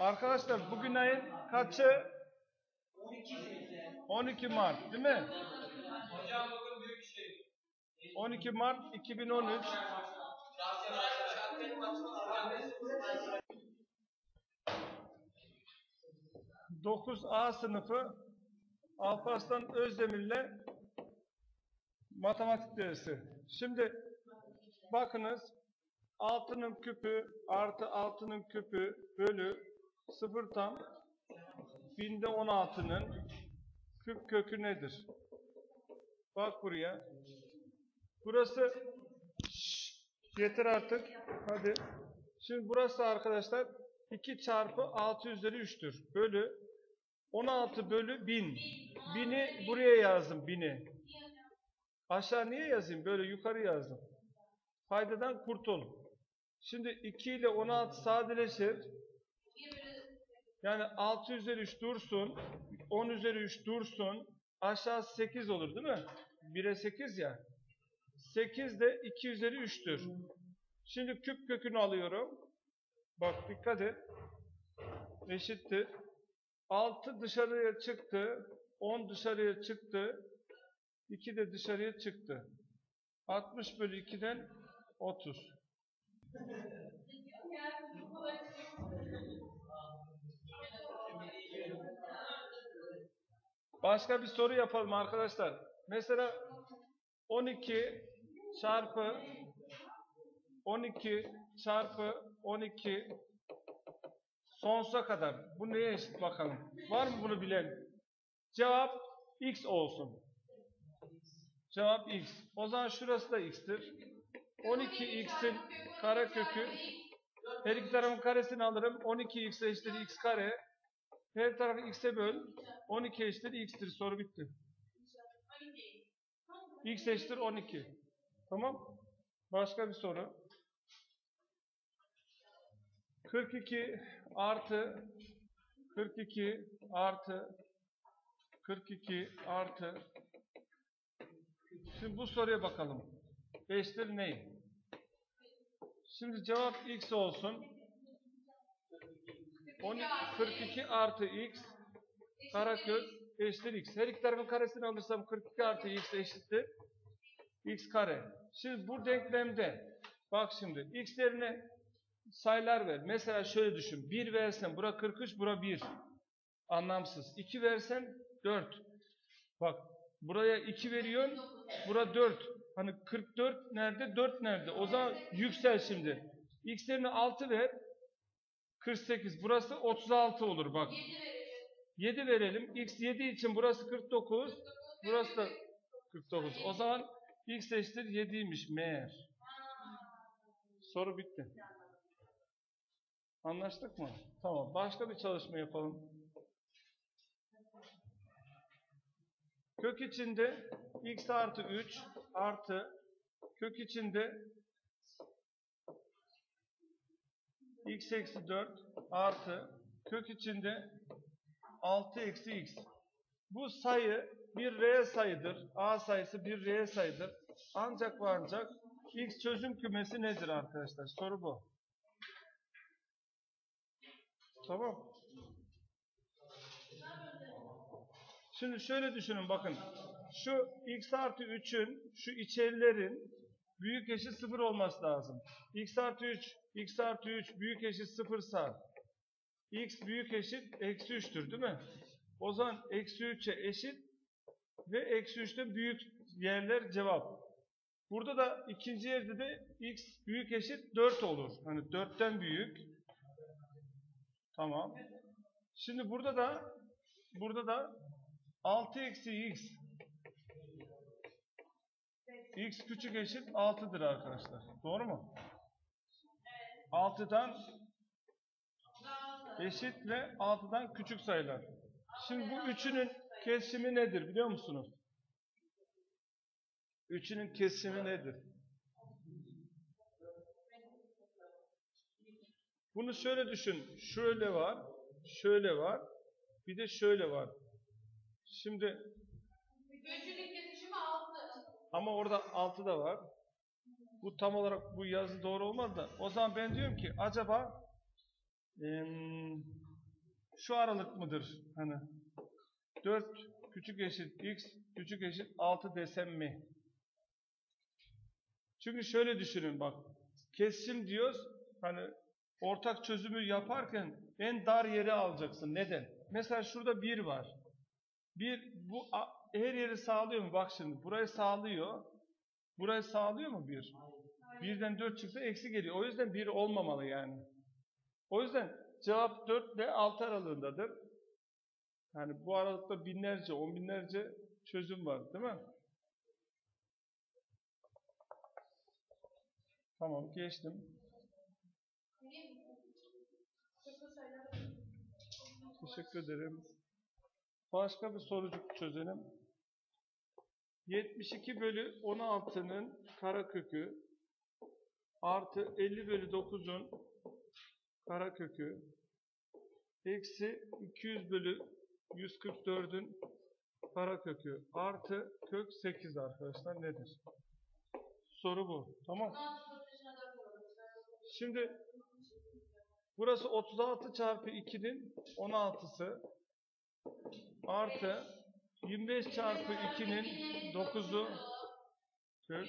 Arkadaşlar bugün ayın kaçı? 12 Mart değil mi? Hocam bugün büyük şey. 12 Mart 2013. Dokuz A sınıfı Alparslan Özdemir'le matematik dersi. Şimdi bakınız altının küpü artı altının küpü bölü sıfır tam binde on altının küp kökü nedir? Bak buraya. Burası yeter artık. Hadi. Şimdi burası arkadaşlar 2 çarpı 6 üzeri 3'tür. Bölü 16 bölü 1000. 1000'i buraya yazdım 1000'i. Aşağı niye yazayım? Böyle yukarı yazdım. Faydadan kurtul. Şimdi 2 ile 16 sadeleşir. Yani 6 üzeri 3 dursun. 10 üzeri 3 dursun. Aşağısı 8 olur değil mi? 1'e 8 ya. 8 de 2 üzeri 3'tür. Şimdi küp kökünü alıyorum. Bak dikkat et. Eşittir. 6 dışarıya çıktı. 10 dışarıya çıktı. 2 de dışarıya çıktı. 60 bölü 2'den 30. Başka bir soru yapalım arkadaşlar. Mesela 12 çarpı 12 çarpı 12 sonsuza kadar. Bu neye eşit bakalım. Var mı bunu bilen? Cevap x olsun. Cevap x. O zaman şurası da x'tir. 12x'in karekökü her iki tarafın karesini alırım. 12x eşittir x kare. Her tarafı x'e böl. 12 eşittir x'tir. Soru bitti. X eşittir 12. Tamam. Başka bir soru. 42 artı 42 artı 42 artı Şimdi bu soruya bakalım. Eşittir ne? Şimdi cevap x olsun. 12, 42 artı x karakök eşittir x. Her iki tarafın karesini alırsam 42 artı x eşittir x kare. Şimdi bu denklemde bak şimdi x yerine sayılar ver. Mesela şöyle düşün. 1 versen bura 43 bura 1. Anlamsız. 2 versen 4. Bak buraya 2 veriyorsun. Bura 4. Hani 44 nerede? 4 nerede? O zaman yüksel şimdi. X yerine 6 ver. 48. Burası 36 olur bak. 7 verelim. X 7 için burası 49. Burası da 49. O zaman x eşittir 7'ymiş meğer. Soru bitti. Anlaştık mı? Tamam. Başka bir çalışma yapalım. Kök içinde x artı 3 artı kök içinde x eksi 4 artı kök içinde 6 eksi x. Bu sayı bir reel sayıdır. A sayısı bir reel sayıdır. Ancak ve ancak x çözüm kümesi nedir arkadaşlar? Soru bu. Tamam. Şimdi şöyle düşünün bakın. Şu x artı 3'ün şu içerilerin büyük eşit 0 olması lazım. x artı 3, x artı 3 büyük eşit 0 sa x büyük eşit eksi 3'tür değil mi? O zaman eksi 3'e eşit ve eksi 3'te büyük yerler cevap. Burada da ikinci yerde de x büyük eşit 4 olur. Hani 4'ten büyük. Tamam. Şimdi burada da burada da 6 eksi x x küçük eşit 6'dır arkadaşlar. Doğru mu? 6'dan eşit ve 6'dan küçük sayılar. Şimdi bu üçünün kesimi nedir biliyor musunuz? Üçünün kesimi nedir? Bunu şöyle düşün. Şöyle var, şöyle var, bir de şöyle var. Şimdi. Ama orada 6 da var. Bu tam olarak bu yazı doğru olmaz da. O zaman ben diyorum ki acaba em, şu aralık mıdır? Hani 4 küçük eşit x küçük eşit 6 desem mi? Çünkü şöyle düşünün bak. Kesişim diyoruz. Hani ortak çözümü yaparken en dar yeri alacaksın. Neden? Mesela şurada 1 var. 1 bu her yeri sağlıyor mu? Bak şimdi burayı sağlıyor. Burayı sağlıyor mu 1? Birden 4 çıksa eksi geliyor. O yüzden 1 olmamalı yani. O yüzden cevap 4 ile 6 aralığındadır. Yani bu aralıkta binlerce, on binlerce çözüm var değil mi? Tamam geçtim. Teşekkür ederim. Başka bir sorucuk çözelim. 72 bölü 16'nın karekökü artı 50 bölü 9'un karekökü eksi 200 bölü 144'ün karekökü artı kök 8 arkadaşlar nedir? Soru bu. Tamam. Şimdi burası 36 çarpı 2'nin 16'sı artı 25 çarpı 2'nin 9'u kök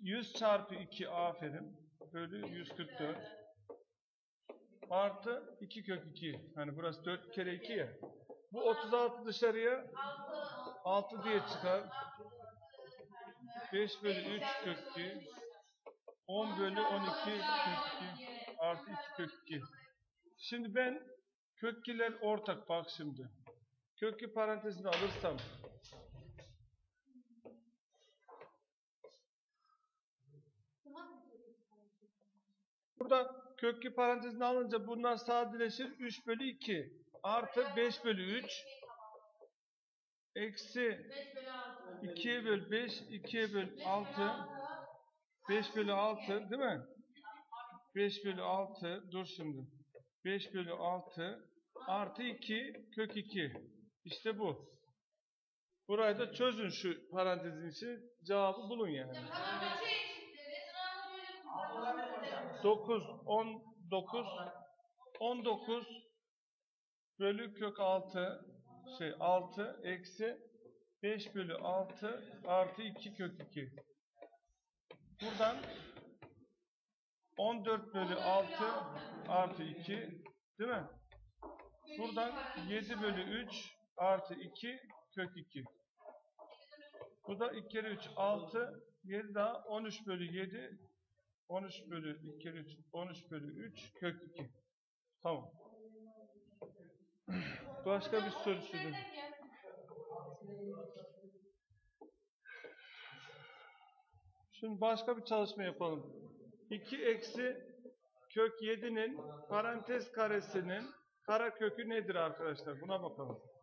100 çarpı 2 aferin. Bölü 144 artı 2 kök 2 hani burası 4 kere 2 ya. Bu 36 dışarıya 6 diye çıkar. 5 bölü 3 kök 2 10 bölü 12 kök 2 artı 2 kök 2 şimdi ben kökkiler ortak bak şimdi kökü parantezini alırsam Burada kökü parantezine alınca bunlar sadeleşir. 3 bölü 2 artı 5 bölü 3 eksi 2'ye böl 5, 2'ye böl 6 5 bölü 6 değil mi? 5 bölü 6 dur şimdi. 5 bölü 6 artı 2 kök 2. İşte bu. Burayı da çözün şu parantezin için cevabı bulun yani. 9, 19, 19 bölü kök 6 şey 6 eksi 5 bölü 6 artı 2 kök 2. Buradan 14 bölü 6 artı 2 değil mi? Buradan 7 bölü 3 artı 2 kök 2. Bu da 2 kere 3 6 7 daha 13 bölü 7 13 bölü 2 kere 3 13 bölü 3 kök 2. Tamam. Başka bir soru çözelim. Şimdi başka bir çalışma yapalım. 2 eksi kök 7'nin parantez karesinin karekökü nedir arkadaşlar? Buna bakalım.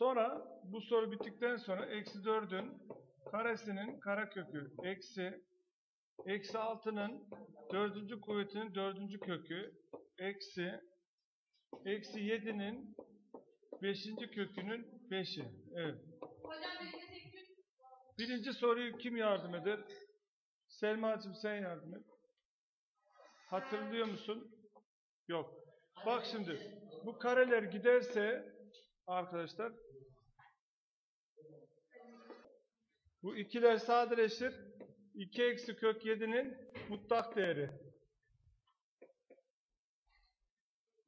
Sonra bu soru bittikten sonra eksi 4'ün karesinin karekökü eksi eksi 6'nın dördüncü kuvvetinin dördüncü kökü eksi eksi 7'nin beşinci kökünün 5'i. Evet. Birinci soruyu kim yardım eder? Selma'cığım sen yardım et. Hatırlıyor musun? Yok. Bak şimdi bu kareler giderse arkadaşlar bu ikiler sadeleşir. 2 eksi kök 7'nin mutlak değeri.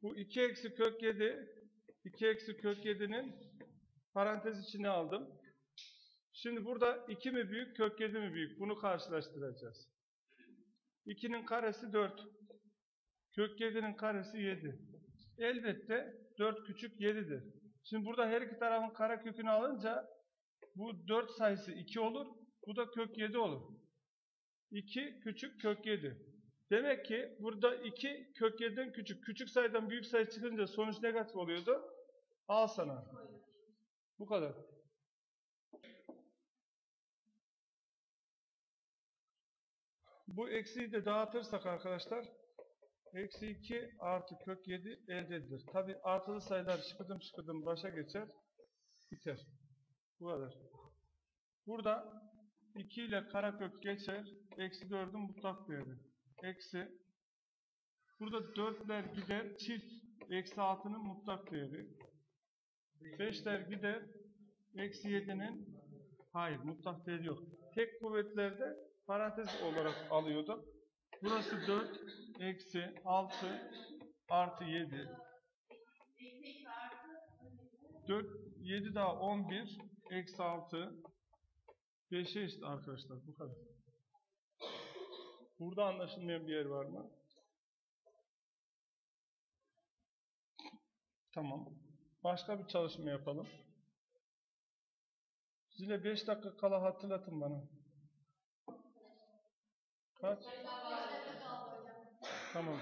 Bu 2 eksi kök 7 2 eksi kök 7'nin parantez içine aldım. Şimdi burada 2 mi büyük, kök 7 mi büyük? Bunu karşılaştıracağız. 2'nin karesi 4. Kök 7'nin karesi 7. Elbette 4 küçük 7'dir. Şimdi burada her iki tarafın karekökünü alınca bu 4 sayısı 2 olur. Bu da kök 7 olur. 2 küçük kök 7. Demek ki burada 2 kök 7'den küçük. Küçük sayıdan büyük sayı çıkınca sonuç negatif oluyordu. Al sana. Bu kadar. Bu eksiği de dağıtırsak arkadaşlar eksi 2 artı kök 7 elde edilir. Tabi artılı sayılar şıkıdım şıkıdım başa geçer. Biter. Bu kadar. Burada 2 ile karekök geçer. Eksi 4'ün mutlak değeri. Eksi. Burada dörtler gider. Çift eksi altının mutlak değeri. Beşler gider. Eksi yedinin hayır mutlak değeri yok. Tek kuvvetlerde parantez olarak alıyorduk. Burası 4 eksi 6 artı 7. 4, 7 daha 11 eksi 6 5'e eşit arkadaşlar bu kadar. Burada anlaşılmayan bir yer var mı? Tamam. Başka bir çalışma yapalım. Zile 5 dakika kala hatırlatın bana. Kaç? Tamam.